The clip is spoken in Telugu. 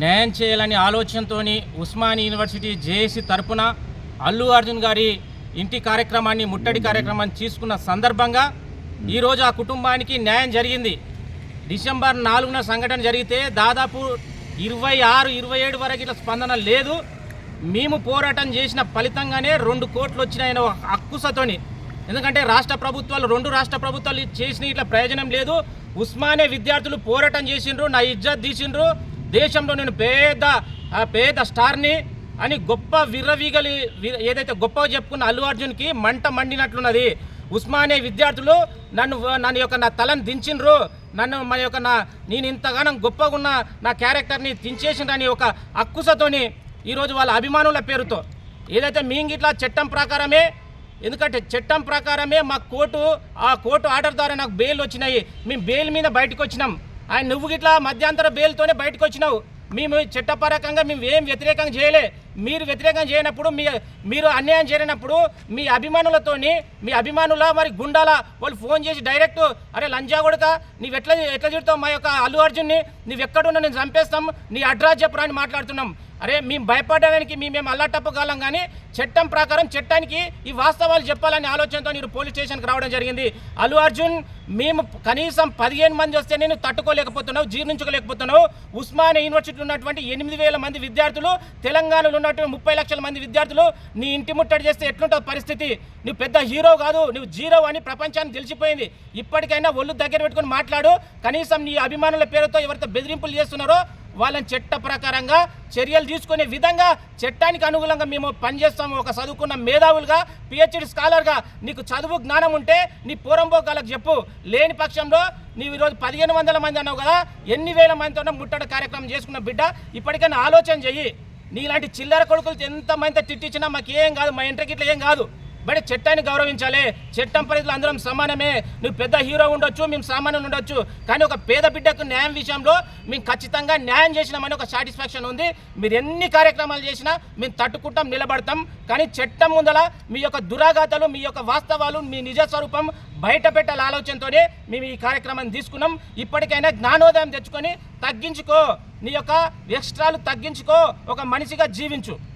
న్యాయం చేయాలని ఆలోచనతో ఉస్మాని యూనివర్సిటీ జేఏసీ తరపున అల్లు అర్జున్ గారి ఇంటి కార్యక్రమాన్ని ముట్టడి కార్యక్రమాన్ని తీసుకున్న సందర్భంగా ఈరోజు ఆ కుటుంబానికి న్యాయం జరిగింది. డిసెంబర్ నాలుగున సంఘటన జరిగితే దాదాపు ఇరవై ఆరు ఇరవై ఏడు వరకు ఇట్లా స్పందన లేదు. మేము పోరాటం చేసిన ఫలితంగానే రెండు కోట్లు వచ్చినాయన ఒక అక్కుసతోని. ఎందుకంటే రాష్ట్ర ప్రభుత్వాలు రెండు రాష్ట్ర ప్రభుత్వాలు చేసిన ఇట్లా ప్రయోజనం లేదు. ఉస్మానే విద్యార్థులు పోరాటం చేసిండ్రు నా ఇజ్జత్ తీసిండ్రు. దేశంలో నేను పేద పేద స్టార్ని అని గొప్ప విర్రవీగలి ఏదైతే గొప్పగా చెప్పుకున్న అల్లు అర్జున్కి మంట మండినట్లున్నది. ఉస్మానియా విద్యార్థులు నన్ను నన్ను యొక్క నా తలను దించిండ్రు నన్ను మన యొక్క నా నేను ఇంతగానం గొప్పగా ఉన్న నా క్యారెక్టర్ని దించేసిండ్రని ఒక అక్కుసతోని ఈరోజు వాళ్ళ అభిమానుల పేరుతో. ఏదైతే మీంగిట్లా చట్టం ప్రకారమే ఎందుకంటే చట్టం ప్రకారమే మా కోర్టు ఆ కోర్టు ఆర్డర్ ద్వారా నాకు బెయిల్ వచ్చినాయి. మేము బెయిల్ మీద బయటకు వచ్చినాం ఆయన నువ్వు గిట్లా మధ్యంతర బెయిల్తోనే బయటకు వచ్చినావు మేము చట్టపరకంగా మేము ఏం వ్యతిరేకంగా చేయలే. మీరు వ్యతిరేకం చేయనప్పుడు మీ మీరు అన్యాయం చేయనప్పుడు మీ అభిమానులతోని మీ అభిమానుల మరి గుండాల వాళ్ళు ఫోన్ చేసి డైరెక్ట్ అరే లంజా కొడుక నువ్వు ఎట్లా ఎట్లా తిడతావు? మా యొక్క అల్లు అర్జున్ని నీవు ఎక్కడున్నా నేను చంపేస్తాం నీ అడ్రస్ చెప్పురా అని మాట్లాడుతున్నాం. అరే మేము భయపడడానికి మేము అల్లాటప్పగలం కానీ చట్టం ప్రకారం చట్టానికి ఈ వాస్తవాలు చెప్పాలనే ఆలోచనతో మీరు పోలీస్ స్టేషన్కి రావడం జరిగింది. అల్లు అర్జున్ మేము కనీసం పదిహేను మంది వస్తే నేను తట్టుకోలేకపోతున్నావు జీర్ణించుకోలేకపోతున్నావు. ఉస్మానియా యూనివర్సిటీ ఉన్నటువంటి ఎనిమిది వేల మంది విద్యార్థులు తెలంగాణలో ఉన్నటువంటి ముప్పై లక్షల మంది విద్యార్థులు నీ ఇంటి ముట్టడి చేస్తే ఎట్లుంటుంది పరిస్థితి? నువ్వు పెద్ద హీరో కాదు నువ్వు జీరో అని ప్రపంచాన్ని తెలిసిపోయింది. ఇప్పటికైనా ఒళ్ళు దగ్గర పెట్టుకుని మాట్లాడు. కనీసం నీ అభిమానుల పేరుతో ఎవరితో బెదిరింపులు చేస్తున్నారో వాళ్ళని చట్ట ప్రకారంగా చర్యలు తీసుకునే విధంగా చట్టానికి అనుగుణంగా మేము పనిచేస్తాము. ఒక చదువుకున్న మేధావులుగా పిహెచ్డి స్కాలర్గా నీకు చదువు జ్ఞానం ఉంటే నీ పూర్వంపోకాలకు చెప్పు. లేని పక్షంలో నీవు ఈరోజు పదిహేను వందల మంది అన్నావు కదా ఎన్ని వేల మందితో ముట్టడి కార్యక్రమం చేసుకున్న బిడ్డ ఇప్పటికైనా ఆలోచన చెయ్యి. నీలాంటి చిల్లర కొడుకులు ఎంతమంది తిట్టించినా మాకేం కాదు మా ఇంటికి ఇట్లా ఏం కాదు. బట్ చట్టాన్ని గౌరవించాలి. చట్టం పరిధిలో అందరం సమానమే. నువ్వు పెద్ద హీరో ఉండొచ్చు మేము సామాన్యులు ఉండొచ్చు. కానీ ఒక పేద బిడ్డకు న్యాయం విషయంలో మేము ఖచ్చితంగా న్యాయం చేసినామని ఒక సాటిస్ఫాక్షన్ ఉంది. మీరు ఎన్ని కార్యక్రమాలు చేసినా మేము తట్టుకుంటాం నిలబడతాం. కానీ చట్టం ముందల మీ యొక్క దురాఘాతాలు మీ యొక్క వాస్తవాలు మీ నిజ స్వరూపం బయట పెట్టాల ఆలోచనతోనే మేము ఈ కార్యక్రమాన్ని తీసుకున్నాం. ఇప్పటికైనా జ్ఞానోదయం తెచ్చుకొని తగ్గించుకో. నీ యొక్క ఎక్స్ట్రాలు తగ్గించుకో. ఒక మనిషిగా జీవించు.